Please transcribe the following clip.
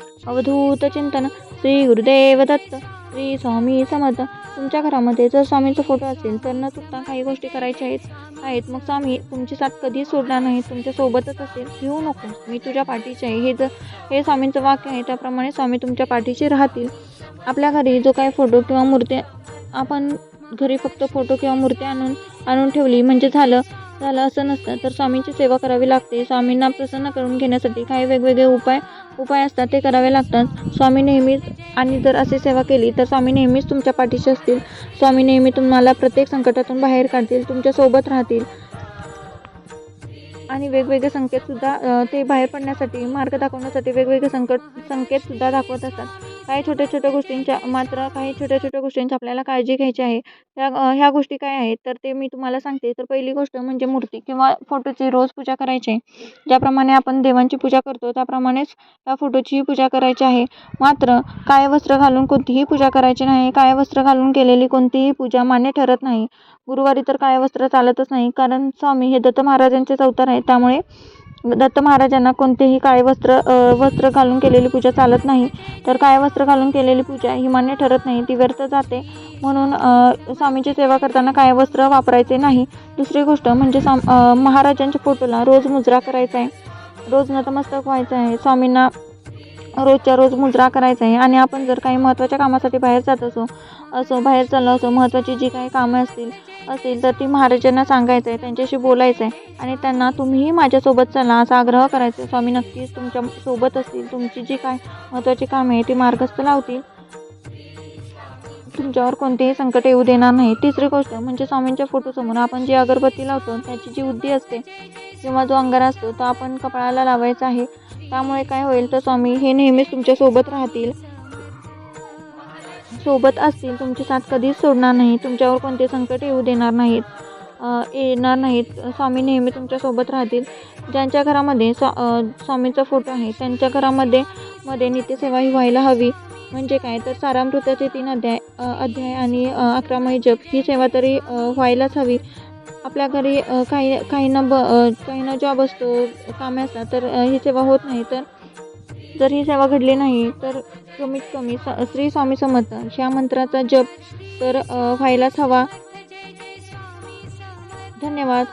अवधूत चिंतन श्री गुरुदेव दत्त श्री स्वामी समर्थ. तुमच्या घरामध्ये जर स्वामींचा फोटो असेल तर न चुकता काही गोष्टी करायच्या आहेत. आहेत. मग स्वामी तुमची साथ कधीच सोडणार नाही. तुमच्या सोबतच असेल. घेऊ नको. मी तुझ्या पाठीचे आहे. हे जर हे स्वामींचं वाक्य आहे. त्याप्रमाणे स्वामी तुमच्या पाठीशी राहतील. आपल्या घरी जो काही फोटो किंवा मूर्ती आपण घरी फक्त फोटो किंवा मूर्ती आणून आणून ठेवली म्हणजे झालं झालं असं नसतं. तर स्वामींची सेवा करावी लागते. स्वामींना प्रसन्न करून घेण्यासाठी काही वेगवेगळे उपाय उपाय असतात ते करावे लागतात. स्वामी नेहमीच आणि जर अशी सेवा केली तर स्वामी नेहमीच तुमच्या पाठीशी असतील. स्वामी नेहमी तुम्हाला प्रत्येक संकटातून बाहेर काढतील तुमच्यासोबत राहतील. आणि वेगवेगळे संकेतसुद्धा ते बाहेर पडण्यासाठी मार्ग दाखवण्यासाठी वेगवेगळे संकट संकेतसुद्धा दाखवत असतात. काही छोट्या छोट्या गोष्टींच्या मात्र काही छोट्या छोट्या गोष्टींची आपल्याला काळजी घ्यायची आहे. त्या ह्या गोष्टी काय आहेत? तर ते मी तुम्हाला सांगते. तर पहिली गोष्ट म्हणजे मूर्ती किंवा फोटोची रोज पूजा करायची आहे. ज्याप्रमाणे आपण देवांची पूजा करतो त्याप्रमाणेच त्या फोटोचीही पूजा करायची आहे. मात्र काळे वस्त्र घालून कोणतीही पूजा करायची नाही. काळे वस्त्र घालून केलेली कोणतीही पूजा मान्य ठरत नाही. गुरुवारी तर काळे वस्त्र चालतच नाही. कारण स्वामी हे दत्त महाराजांचेच अवतार आहे त्यामुळे दत्त महाराजांना कोणतेही काळे वस्त्र वस्त्र घालून केलेली पूजा चालत नाही. तर काळे वस्त्र घालून केलेली पूजा ही मान्य ठरत नाही. ती व्यर्थ जाते. म्हणून स्वामीची सेवा करताना काळे वस्त्र वापरायचे नाही. दुसरी गोष्ट म्हणजे स्वाम महाराजांच्या फोटोला रोज मुजरा करायचा आहे. रोज नतमस्तक व्हायचं आहे. स्वामींना रोजच्या रोज मुजरा करायचा आहे. आणि आपण जर काही महत्त्वाच्या कामासाठी बाहेर जात असो असो बाहेर चाललो असो महत्त्वाची जी काही कामं असतील असेल तर ती महाराजांना सांगायचं आहे त्यांच्याशी बोलायचं आहे आणि त्यांना तुम्हीही माझ्यासोबत चला असा आग्रह करायचा आहे स्वामी नक्कीच तुमच्यासोबत असतील तुमची जी काय महत्त्वाची कामे आहे ती मार्गस्थ लावतील. तुमच्यावर कोणतेही संकट येऊ देणार नाही. तिसरी गोष्ट म्हणजे स्वामींच्या फोटोसमोर आपण जी अगरबत्ती लावतो त्याची जी उद्दी असते किंवा जो अंगारा असतो तो आपण कपाळाला लावायचा आहे. त्यामुळे काय होईल तर स्वामी हे नेहमीच तुमच्यासोबत राहतील. सोबत असतील तुमची साथ कधीच सोडणार नाही तुमच्यावर कोणते संकट येऊ देणार नाहीत येणार नाहीत. स्वामी नेहमी तुमच्यासोबत राहतील. ज्यांच्या घरामध्ये स्वा स्वामीचा फोटो आहे त्यांच्या घरामध्ये मध्ये नित्यसेवा ही व्हायला हवी. म्हणजे काय? तर सारामृताचे तीन अध्याय अध्याय आणि अकरामय जप ही सेवा तरी व्हायलाच हवी. आपल्या घरी काही काहींना ब काहींना जॉब असतो कामे असतात तर ही सेवा होत नाही तर जर ही सेवा घडली नाही तर कमीत कमी स श्री स्वामी समर्थ ह्या मंत्राचा जप तर व्हायलाच हवा. धन्यवाद.